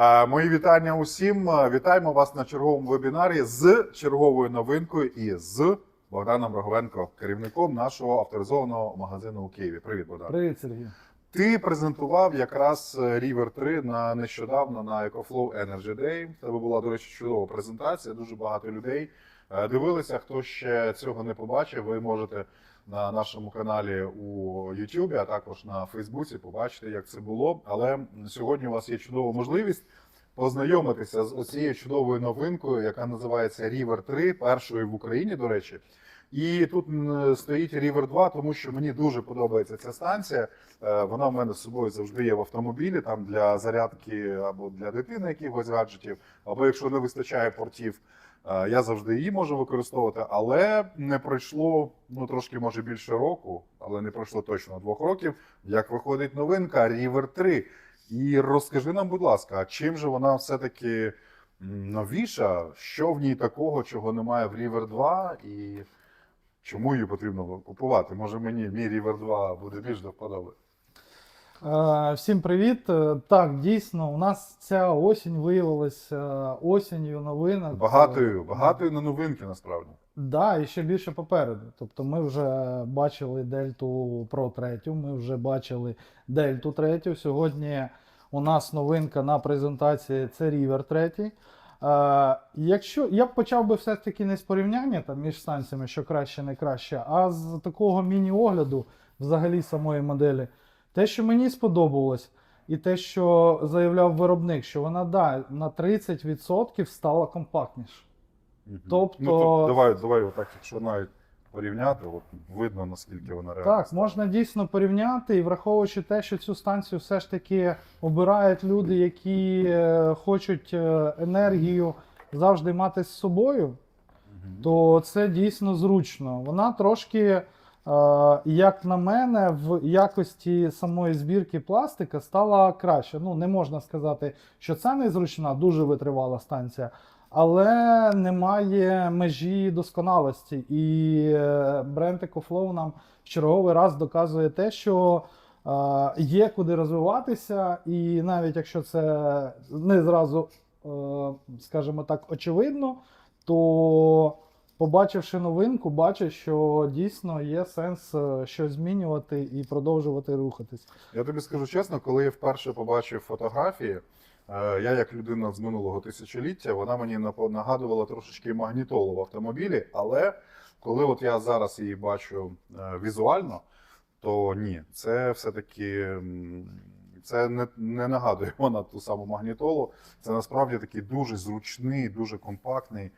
Е, Мої вітання усім. Е, Вітаємо вас на черговому вебінарі з черговою новинкою і з Богданом Роговенко, керівником нашого авторизованого магазину у Києві. Привіт, Богдан. Привіт, Сергій. Ти презентував якраз е, River 3 на нещодавно на EcoFlow Energy Day. Тебе була, до речі, чудова презентація. Дуже багато людей дивилися. Хто ще цього не побачив, ви можете на нашому каналі у YouTube, а також на Фейсбуці побачити, як це було. Але сьогодні у вас є чудова можливість познайомитися з оцією чудовою новинкою, яка називається River 3, першою в Україні, до речі. І тут стоїть River 2, тому що мені дуже подобається ця станція. Е, Вона в мене з собою завжди є в автомобілі, там для зарядки або для дитини якихось гаджетів, або якщо не вистачає портів, я завжди її можу використовувати. Але не пройшло ну трошки може більше року, але не пройшло точно двох років. Як виходить новинка River 3. І розкажи нам, будь ласка, чим же вона все-таки новіша? Що в ній такого, чого немає в River 2? І чому її потрібно купувати? Може мені мій River 2 буде більш до вподоби? Е, Всім привіт. Е, Так, дійсно, у нас ця осінь виявилася осінню новинок. Багатою, багатою на новинки насправді. Да, і ще більше попереду. Тобто ми вже бачили Дельту Pro 3, ми вже бачили Дельту 3. Сьогодні у нас новинка на презентації це River 3. Е, якщо я б почав би все-таки не з порівняння там, між станціями, що краще, не краще, а з такого міні-огляду взагалі самої моделі. Те, що мені сподобалось, і те, що заявляв виробник, що вона да, на 30% стала компактніше. Тобто- ну, то давай, давай, отак, якщо навіть порівняти, от видно наскільки вона реально. Так, можна дійсно порівняти, і враховуючи те, що цю станцію все ж таки обирають люди, які е, хочуть е, енергію завжди мати з собою, Мгм. то це дійсно зручно. Вона трошки, як на мене, в якості самої збірки пластика стала краще. Ну, не можна сказати, що це незручна, дуже витривала станція. Але немає межі досконалості. І е, бренд EcoFlow нам в черговий раз доказує те, що є куди розвиватися, і навіть якщо це не зразу, е, скажімо так, очевидно, то побачивши новинку, бачиш, що дійсно є сенс е, щось змінювати і продовжувати рухатись. Я тобі скажу чесно, коли я вперше побачив фотографії, е, я як людина з минулого тисячоліття, вона мені нагадувала трошечки магнітолу в автомобілі, але коли от я зараз її бачу е, візуально, то ні, це все-таки це не, не нагадує вона ту саму магнітолу. Це насправді такий дуже зручний, дуже компактний.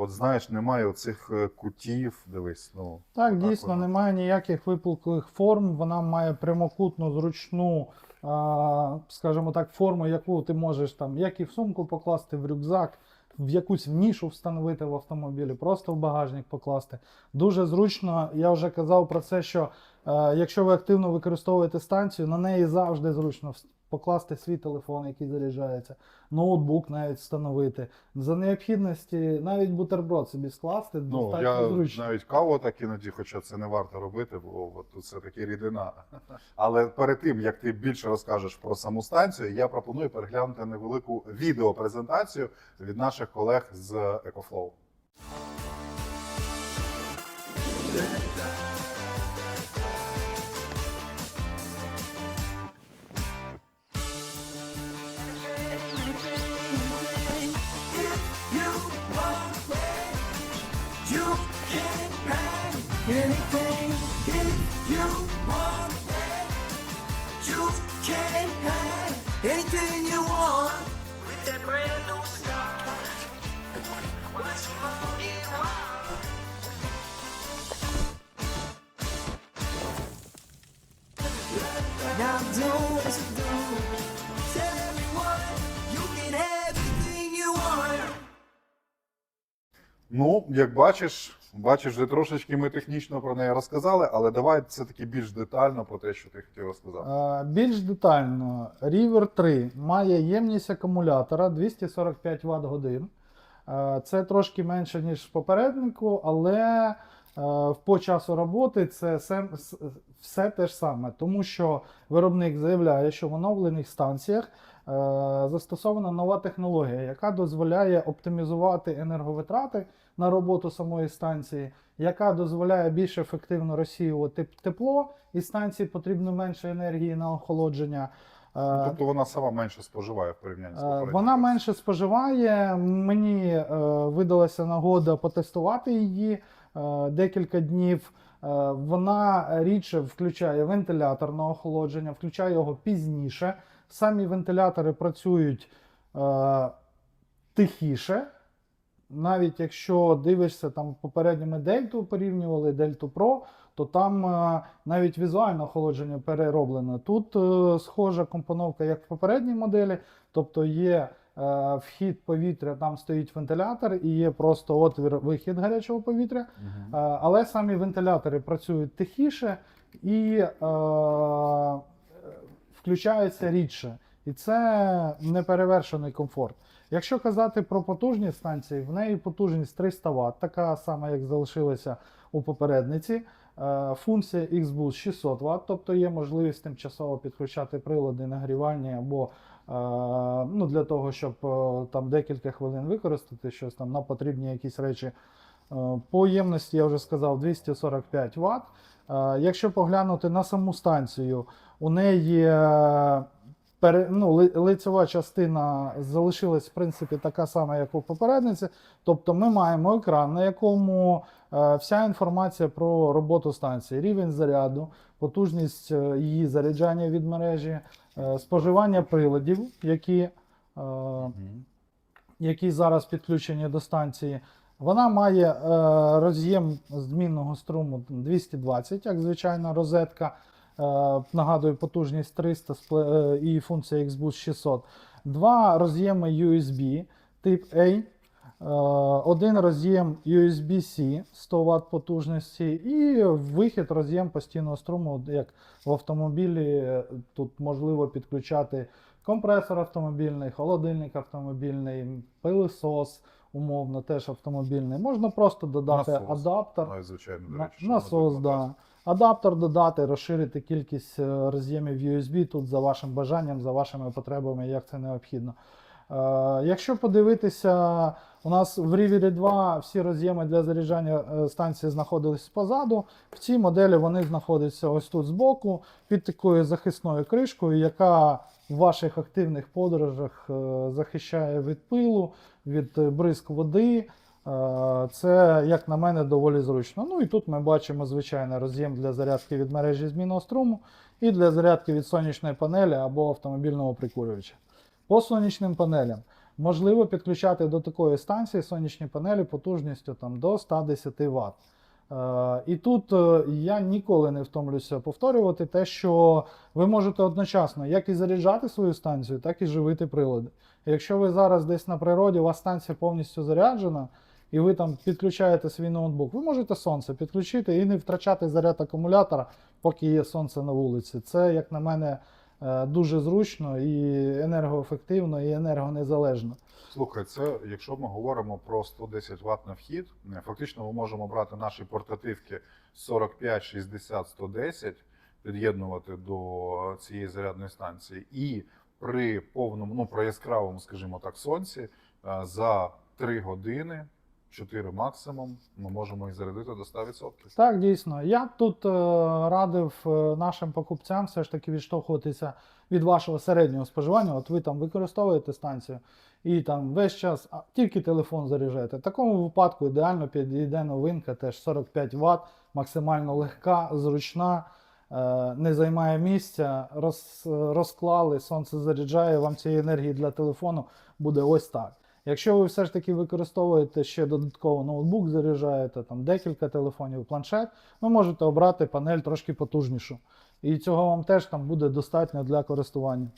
От знаєш, немає оцих е, кутів. Дивись, ну Так, дійсно, воно. немає ніяких випуклих форм. Вона має прямокутну, зручну, а, скажімо так, форму, яку ти можеш там як і в сумку покласти, в рюкзак, в якусь нішу встановити в автомобілі, просто в багажник покласти. Дуже зручно. Я вже казав про це, що е, якщо ви активно використовуєте станцію, на неї завжди зручно покласти свій телефон, який заряджається, ноутбук навіть встановити. За необхідності навіть бутерброд собі скласти, Ну, достатньо я зручно. навіть каву так іноді, хоча це не варто робити, бо от тут все таки рідина. Але перед тим як ти більше розкажеш про саму станцію, я пропоную переглянути невелику відеопрезентацію від наших колег з EcoFlow. Anything if you want it. You can have anything you want with that brand new style. What's more you want? Now do as you do. Tell everyone you can have anything you want. Ну, як бачиш, бачиш, вже трошечки ми технічно про неї розказали, але давай все-таки більш детально про те, що ти хотів розказати. Е, Більш детально, River 3 має ємність акумулятора 245 Вт годин. Це трошки менше, ніж в попереднику, але е, по часу роботи це все те ж саме, тому що виробник заявляє, що в оновлених станціях застосована нова технологія, яка дозволяє оптимізувати енерговитрати на роботу самої станції, яка дозволяє більш ефективно розсіювати тепло, і станції потрібно менше енергії на охолодження. Е, Тобто вона сама менше споживає в порівнянні з Е, попередньою. Вона менше споживає. Мені е, видалася нагода потестувати її е, декілька днів. Е, Вона рідше включає вентилятор на охолодження, включає його пізніше. Самі вентилятори працюють е, тихіше. Навіть якщо дивишся там попередньо ми Дельту порівнювали, Дельту Pro, то там е, навіть візуальне охолодження перероблено. Тут е, схожа компоновка, як в попередній моделі, тобто є е, вхід повітря, там стоїть вентилятор і є просто отвір вихід гарячого повітря. Е, Але самі вентилятори працюють тихіше і е, включаються рідше. І це неперевершений комфорт. Якщо казати про потужність станції, в неї потужність 300 Вт, така сама, як залишилася у попередниці. Е, Функція XBoost 600 Вт, тобто є можливість тимчасово підключати прилади нагрівання або е, ну, для того, щоб е, там декілька хвилин використати щось там на потрібні якісь речі. По ємності я вже сказав 245 Вт. Якщо поглянути на саму станцію, у неї е, ну, лицева частина залишилась в принципі така сама, як у попередниці. Тобто ми маємо екран, на якому е, вся інформація про роботу станції, рівень заряду, потужність е, її заряджання від мережі, споживання приладів, які, які зараз підключені до станції. Вона має роз'єм змінного струму 220, як звичайна розетка. Е, нагадую, потужність 300 е, і функція XBoost 600. Два роз'єми USB тип A, е, один роз'єм USB-C 100 Вт потужності, і вихід роз'єм постійного струму, як в автомобілі. Тут можливо підключати компресор автомобільний, холодильник автомобільний, пилисос, умовно, теж автомобільний. Можна просто додати Насос. адаптер. Ну, звичайно, до речі, Насос, да. Адаптер додати, розширити кількість е, роз'ємів USB тут за вашим бажанням, за вашими потребами, як це необхідно. Е, якщо подивитися, у нас в Riviera 2 всі роз'єми для заряджання е, станції знаходились позаду. В цій моделі вони знаходяться ось тут збоку, під такою захисною кришкою, яка в ваших активних подорожах е, захищає від пилу, від бризк води. Це, як на мене, доволі зручно. Ну і тут ми бачимо звичайний роз'єм для зарядки від мережі змінного струму і для зарядки від сонячної панелі або автомобільного прикурювача. По сонячним панелям можливо підключати до такої станції сонячні панелі потужністю там, до 110 Вт. Е, І тут е, я ніколи не втомлюся повторювати те, що ви можете одночасно як і заряджати свою станцію, так і живити прилади. Якщо ви зараз десь на природі, у вас станція повністю заряджена, і ви там підключаєте свій ноутбук, ви можете сонце підключити і не втрачати заряд акумулятора, поки є сонце на вулиці. Це, як на мене, дуже зручно і енергоефективно, і енергонезалежно. Слухай, це якщо ми говоримо про 110 Вт на вхід, е, фактично ми можемо брати наші портативки 45, 60, 110, під'єднувати до цієї зарядної станції, і при повному, ну при яскравому, скажімо так, сонці е, за 3 години, 4 максимум, ми можемо їх зарядити до 100%. Так, дійсно. Я тут е, радив е, нашим покупцям все ж таки відштовхуватися від вашого середнього споживання. От ви там використовуєте станцію і там весь час а, тільки телефон заряджаєте. В такому випадку ідеально підійде новинка, теж 45 Вт, максимально легка, зручна, е, не займає місця, роз, розклали, сонце заряджає, вам цієї енергії для телефону буде ось так. Якщо ви все ж таки використовуєте ще додатково ноутбук, заряджаєте там декілька телефонів, планшет, ви можете обрати панель трошки потужнішу. І цього вам теж там буде достатньо для користування.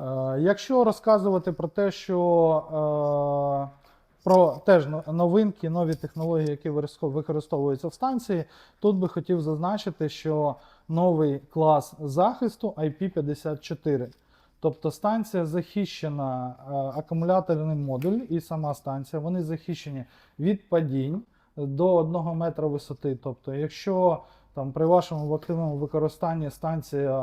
Е, якщо розказувати про те, що е, про теж новинки, нові технології, які використовуються в станції, тут би хотів зазначити, що новий клас захисту IP54. Тобто станція захищена, е, акумуляторний модуль і сама станція, вони захищені від падінь, до 1 метра висоти. Тобто, якщо там при вашому активному використанні станція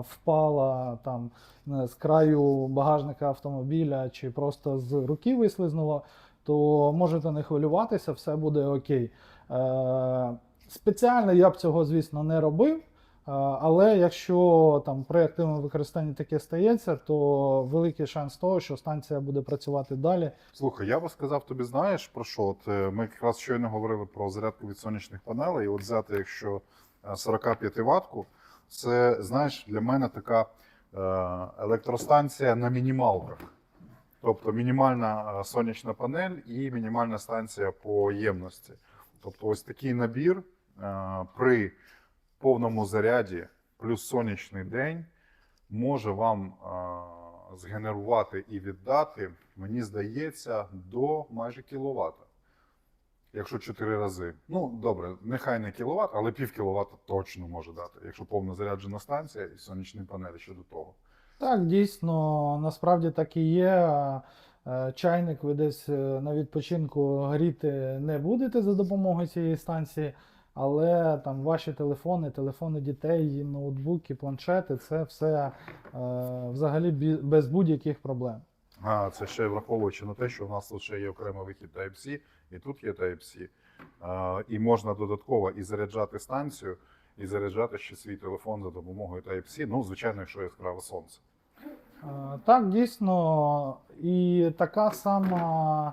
впала там з краю багажника автомобіля чи просто з руки вислизнула, то можете не хвилюватися, все буде окей. Е, спеціально я б цього, звісно, не робив. Е, Але якщо там при активному використанні таке стається, то великий шанс того, що станція буде працювати далі. Слухай, я би сказав тобі, знаєш про що? От е, ми якраз щойно говорили про зарядку від сонячних панелей. І от взяти, якщо е, 45 ватку, це знаєш для мене така е, електростанція на мінімалках. Тобто мінімальна е, сонячна панель і мінімальна станція по ємності. Тобто, ось такий набір е, при повному заряді плюс сонячний день може вам е, згенерувати і віддати, мені здається, до майже кіловата. Якщо 4 рази. Ну, добре, нехай не кіловат, але пів кіловата точно може дати, якщо повно заряджена станція і сонячні панелі ще до того. Так, дійсно, насправді так і є. Е, Чайник ви десь е, на відпочинку гріти не будете за допомогою цієї станції, але там ваші телефони, телефони дітей, ноутбуки, планшети це все е, взагалі без будь-яких проблем. А, це ще враховуючи на те, що в нас ще є окремий вихід Type-C, і тут є Type-C. А, і можна додатково і заряджати станцію, і заряджати ще свій телефон за допомогою Type-C. Ну, звичайно, якщо яскраве сонце. Е, Так, дійсно, і така сама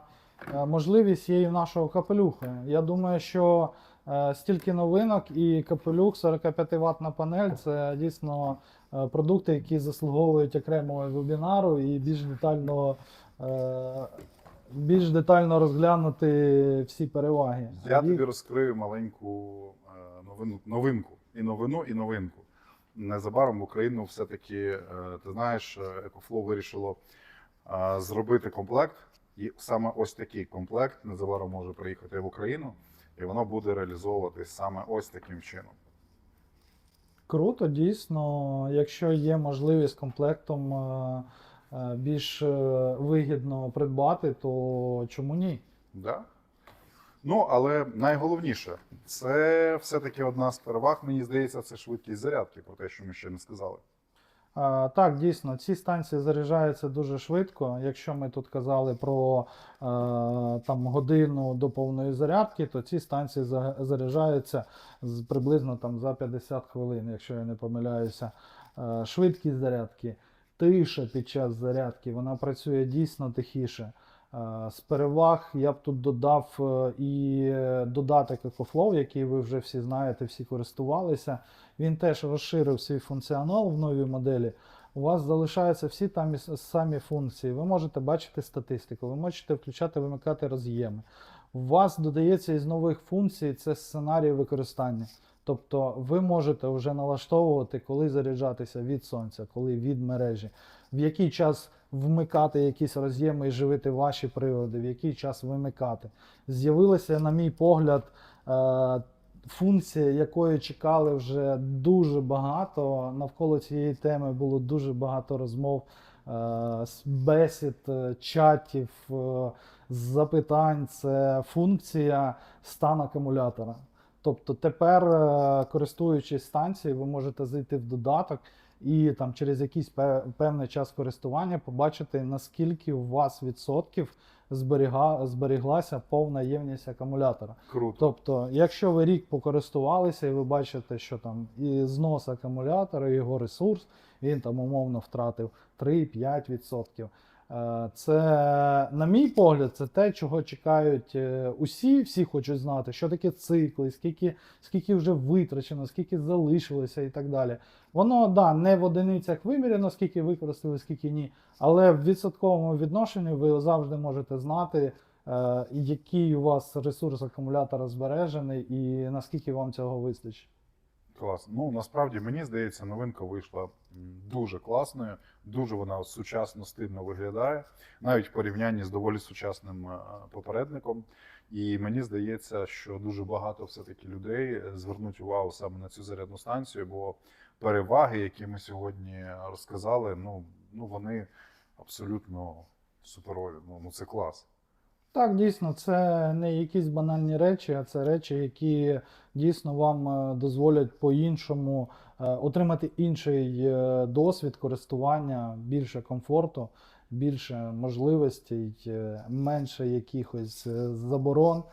е, можливість є і в нашого капелюха. Я думаю, що е, стільки новинок і капелюх 45 ватна панель це дійсно е, продукти, які заслуговують окремого вебінару і більш детально, е, більш детально розглянути всі переваги. Я тобі розкрию маленьку е, новину, новинку. І новину, і новинку. Незабаром в Україну все-таки, е, ти знаєш, е, EcoFlow вирішило е, зробити комплект. І саме ось такий комплект незабаром може приїхати в Україну, і воно буде реалізовуватись саме ось таким чином. Круто, дійсно, якщо є можливість комплектом е, е, більш е, вигідно придбати, то чому ні? Да? Ну, але найголовніше, це все-таки одна з переваг, мені здається, це швидкість зарядки, про те, що ми ще не сказали. Так, дійсно, ці станції заряджаються дуже швидко. Якщо ми тут казали про е, там, годину до повної зарядки, то ці станції заряджаються приблизно там, за 50 хвилин, якщо я не помиляюся. Е, швидкість зарядки, тиша під час зарядки, вона працює дійсно тихіше. Е, З переваг я б тут додав е, і додаток EcoFlow, який ви вже всі знаєте, всі користувалися. Він теж розширив свій функціонал в новій моделі. У вас залишаються всі там самі функції. Ви можете бачити статистику, ви можете включати, вимикати роз'єми. У вас додається із нових функцій це сценарій використання. Тобто ви можете вже налаштовувати, коли заряджатися від сонця, коли від мережі, в який час вмикати якісь роз'єми і живити ваші прилади, в який час вимикати. З'явилася, на мій погляд, е, функція, якої чекали вже дуже багато. Навколо цієї теми було дуже багато розмов, е, бесід, е, чатів, запитань. Це функція стан акумулятора. Тобто тепер, користуючись станцією, ви можете зайти в додаток і там через якийсь пе- певний час користування побачити, наскільки у вас відсотків зберіга, зберіглася повна ємність акумулятора. Круто. Тобто, якщо ви рік покористувалися і ви бачите, що там і знос акумулятора, і його ресурс, він там умовно втратив 3-5%. Е, Це, на мій погляд, це те, чого чекають е, усі, всі хочуть знати, що таке цикли, скільки, скільки вже витрачено, скільки залишилося і так далі. Воно да, не в одиницях виміряно, скільки використали, скільки ні. Але в відсотковому відношенні ви завжди можете знати, е, який у вас ресурс акумулятора збережений і наскільки вам цього вистачить. Клас. Ну насправді мені здається, новинка вийшла дуже класною, дуже вона сучасно стильно виглядає, навіть в порівнянні з доволі сучасним е, попередником. І мені здається, що дуже багато все-таки людей е, звернуть увагу саме на цю зарядну станцію, бо переваги, які ми сьогодні розказали, ну, ну вони абсолютно суперові. Ну, ну це клас. Так, дійсно, це не якісь банальні речі, а це речі, які дійсно вам е, дозволять по-іншому е, отримати інший е, досвід користування, більше комфорту, більше можливостей, менше якихось заборон,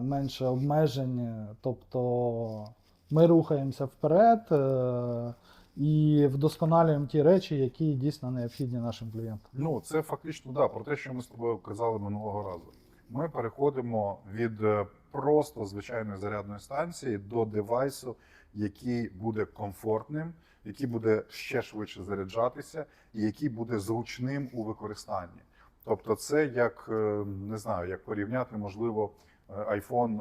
менше обмежень. Тобто ми рухаємося вперед і вдосконалюємо ті речі, які дійсно необхідні нашим клієнтам. Ну, це фактично да, про те, що ми з тобою казали минулого разу. Ми переходимо від е, просто звичайної зарядної станції до девайсу, який буде комфортним, який буде ще швидше заряджатися, і який буде зручним у використанні. Тобто, це як е, не знаю, як порівняти, можливо, е, iPhone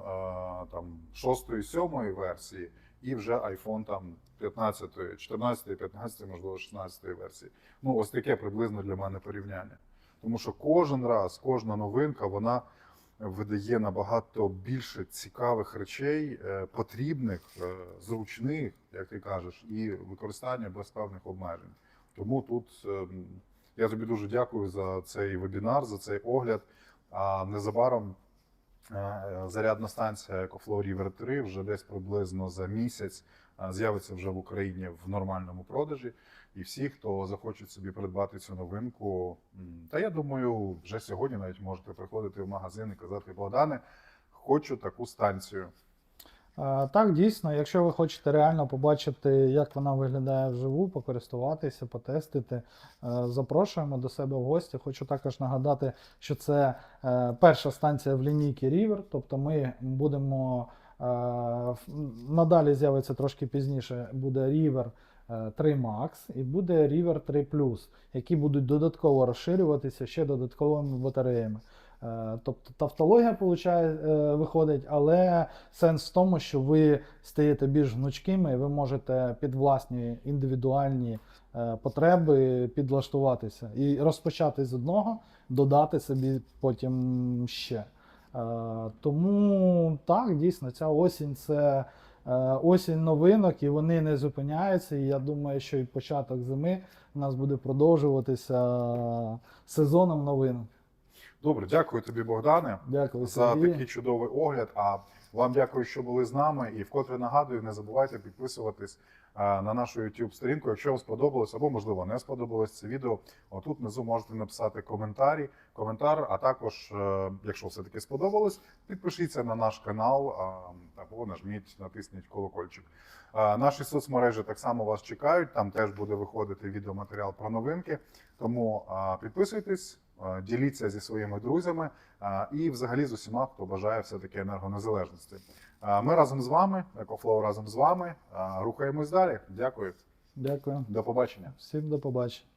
там 6 7 версії і вже iPhone там 15, 14, 15, можливо, 16 версії. Ну, ось таке приблизно для мене порівняння. Тому що кожен раз, кожна новинка, вона видає набагато більше цікавих речей, е, потрібних, е, зручних, як ти кажеш, і використання без певних обмежень. Тому тут ем, я тобі дуже дякую за цей вебінар, за цей огляд. А незабаром е, зарядна станція EcoFlow River 3 вже десь приблизно за місяць з'явиться вже в Україні в нормальному продажі. І всі, хто захочуть собі придбати цю новинку, та я думаю, вже сьогодні навіть можете приходити в магазин і казати, Богдане, хочу таку станцію. Так, дійсно, якщо ви хочете реально побачити, як вона виглядає вживу, покористуватися, потестити, е, запрошуємо до себе в гості. Хочу також нагадати, що це е, перша станція в лінійці River, тобто ми будемо надалі з'явиться трошки пізніше, буде River е, 3 Max і буде River 3 Plus, які будуть додатково розширюватися ще додатковими батареями. Е, Тобто тавтологія е, виходить, але сенс в тому, що ви стаєте більш гнучкими, і ви можете під власні індивідуальні е, потреби підлаштуватися і розпочати з одного, додати собі потім ще. Е, Тому так, дійсно, ця осінь це е, осінь новинок, і вони не зупиняються. І я думаю, що і початок зими у нас буде продовжуватися е, сезоном новинок. Добре, дякую тобі, Богдане. Дякую, за Сергій. такий чудовий огляд. А вам дякую, що були з нами. І вкотре нагадую, не забувайте підписуватись на нашу YouTube сторінку. Якщо вам сподобалось або можливо не сподобалось це відео. Отут внизу можете написати коментарі, коментар. А також, е, якщо все таки сподобалось, підпишіться на наш канал або нажміть, натисніть колокольчик. Наші соцмережі так само вас чекають. Там теж буде виходити відеоматеріал про новинки. Тому підписуйтесь, діліться зі своїми друзями і взагалі з усіма, хто бажає все-таки енергонезалежності. А, Ми разом з вами, Екофлоу разом з вами, рухаємось далі. Дякую, Дякую. до побачення. Всім до побачення.